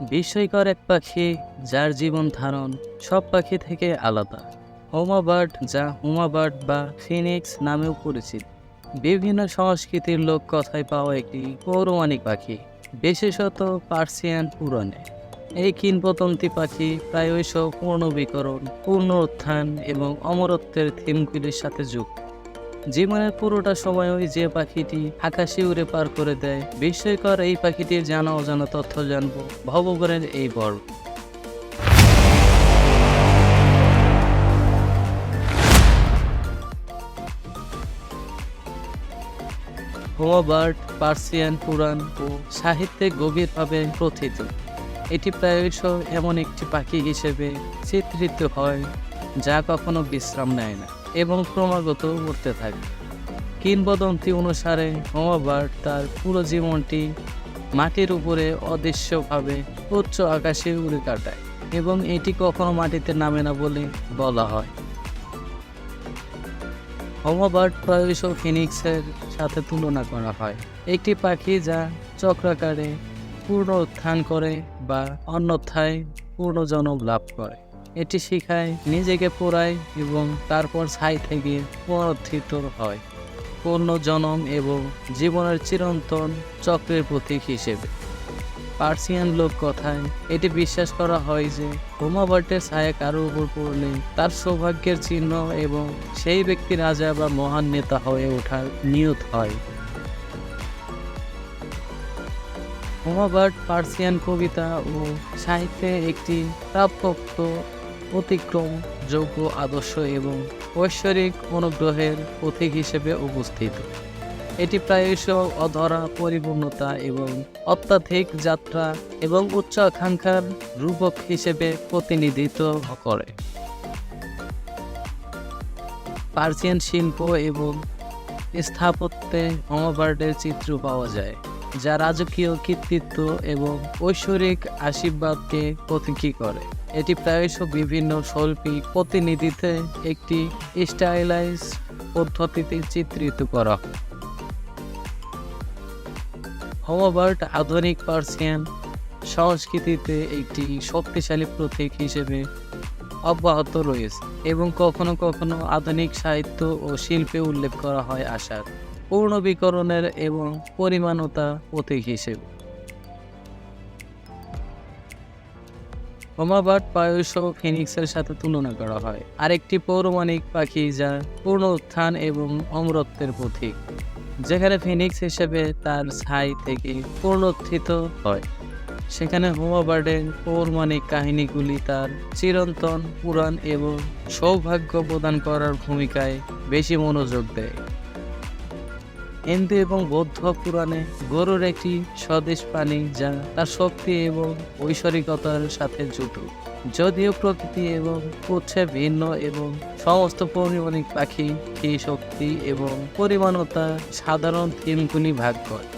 বিস্ময়কর এক পাখি যার জীবন ধারণ সব পাখি থেকে আলাদা। হোমাবার্ড যা হোমাবার্ড বা ফিনিক্স নামেও পরিচিত। বিভিন্ন সংস্কৃতির লোক কথায় পাওয়া একটি পৌরাণিক পাখি, বিশেষত পার্সিয়ান পুরাণে। এই কিংবদন্তি পাখি প্রায়শ পুনর্বীকরণ পুনরুত্থান এবং অমরত্বের থিমগুলির সাথে যুক্ত। জীবনের পুরোটা সময় ওই যে পাখিটি আকাশে উড়ে পার করে দেয়। বিস্ময়কর এই পাখিটির জানা অজানা তথ্য জানব। ভবগণের এই পর্ব হোমাবার্ড পার্সিয়ান পুরাণ ও সাহিত্যে গভীরভাবে প্রথিত এটি প্রায়শ এমন একটি পাখি হিসেবে চিত্রিত হয়, যা কখনো বিশ্রাম নেয় না। এবং ক্রমাগত উঠতে থাকে। কিংবদন্তি অনুসারে হোমাবার্ড তার পুরো জীবনটি মাটির উপরে অদৃশ্যভাবে উচ্চ আকাশে উড়ে কাটায় এবং এটি কখনো মাটিতে নামে না বলে বলা হয়। হোমাবার্ড প্রায়শ ফিনিক্সের সাথে তুলনা করা হয়। একটি পাখি যা চক্রাকারে পূর্ণ উত্থান করে বা অন্যথায় পূর্ণ লাভ করে। এটি শিখায়, নিজেকে পোড়ায় এবং তারপর ছাই থেকে পুনরুত্থিত হয়। জনম এবং জীবনের চিরন্তন চক্রের প্রতীক হিসেবে। পার্সিয়ান লোক কথায় এটি বিশ্বাস করা হয় যে, হোমাবার্টের ছায়া কারও উপর পড়লে তার সৌভাগ্যের চিহ্ন এবং সেই ব্যক্তি রাজা বা মহান নেতা হয়ে ওঠার নিয়ত হয়। হোমাবার্ট পার্সিয়ান কবিতা ও সাহিত্যে একটি প্রাপ্ত অতিক্রম যোগ্য আদর্শ এবং ঐশ্বরিক অনুগ্রহের প্রতীক হিসেবে উপস্থিত। এটি প্রায়শ অধরা পরিপূর্ণতা এবং অত্যাধিক যাত্রা এবং উচ্চ আকাঙ্ক্ষার রূপক হিসেবে প্রতিনিধিত্ব করে। পার্সিয়ান শিল্প এবং স্থাপত্যে হোমাবার্ডের চিত্র পাওয়া যায়, যা রাজকীয় কৃতিত্ব এবং ঐশ্বরিক আশীর্বাদকে প্রতীকী করে। এটি প্রায়শ বিভিন্ন শৈল্পিক প্রতিনিধিতে একটি স্টাইলাইজ পদ্ধতিতে চিত্রিত করা হোমাবার্ট আধুনিক পার্সিয়ান সংস্কৃতিতে একটি শক্তিশালী প্রতীক হিসেবে অব্যাহত রয়েছে এবং কখনো কখনো আধুনিক সাহিত্য ও শিল্পে উল্লেখ করা হয় আশার পূর্ণবীকরণের এবং পরিমাণতা প্রতীক হিসেবে। হোমাবার্ট প্রায়শ ফিনিক্সের সাথে তুলনা করা হয়। আরেকটি পৌরমাণিক পাখি যা পূর্ণ উত্থান এবং অমরত্বের প্রতীক, যেখানে ফিনিক্স হিসেবে তার ছাই থেকে পুনরুত্থিত হয়। সেখানে হোমাবার্ডের পৌরমাণিক কাহিনীগুলি তার চিরন্তন, পুরাণ এবং সৌভাগ্য প্রদান করার ভূমিকায় বেশি মনোযোগ দেয়। হিন্দু এবং বৌদ্ধ পুরাণে গরুর একটি স্বদেশ প্রাণী যা তার শক্তি এবং ঐশ্বরিকতার সাথে জুট যদিও প্রকৃতি এবং উৎসে ভিন্ন এবং সমস্ত পৌরাণিক পাখি এই শক্তি এবং পরিমাণতা সাধারণ থিমগুলি ভাগ করে।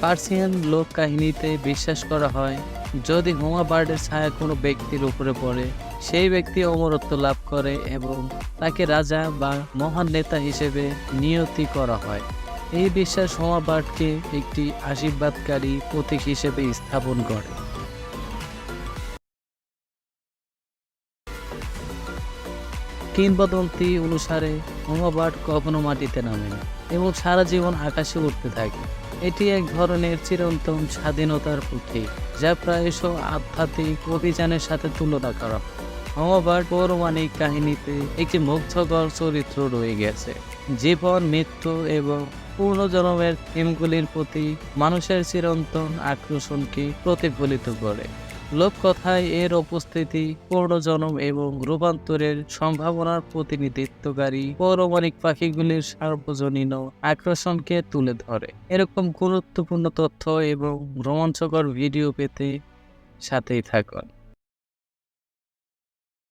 পার্সিয়ান লোক কাহিনীতে বিশ্বাস করা হয়, যদি হোমা বার্ডের ছায়া কোনো ব্যক্তির উপরে পড়ে সেই ব্যক্তি অমরত্ব লাভ করে এবং তাকে রাজা বা মহান নেতা হিসেবে নিয়তি করা হয়। এই বিশ্বাস হোমা বার্ডকে একটি আশীর্বাদকারী প্রতীক হিসেবে স্থাপন করে। কিংবদন্তি অনুসারে হোমাবার্ড কখনো মাটিতে নামে এবং সারা জীবন আকাশে উঠতে থাকে। এটি এক ধরনের চিরন্তন স্বাধীনতার প্রতীক, যা প্রায়শ আধ্যাত্মিক অভিযানের সাথে তুলনা করা হয়। হোমাবার্ড পৌরাণিক কাহিনীতে একটি মুগ্ধকর চরিত্র রয়ে গেছে। জীবন, মৃত্যু এবং পূর্ণজন্মের থিমগুলির প্রতি মানুষের চিরন্তন আকর্ষণকে প্রতিফলিত করে। লোককথায় এর উপস্থিতি পূর্ণজন্ম এবং রূপান্তরের সম্ভাবনার প্রতিনিধিত্বকারী পৌরমাণিক পাখিগুলির সার্বজনীন আকর্ষণকে তুলে ধরে। এরকম গুরুত্বপূর্ণ তথ্য এবং রোমাঞ্চকর ভিডিও পেতে সাথেই থাকুন।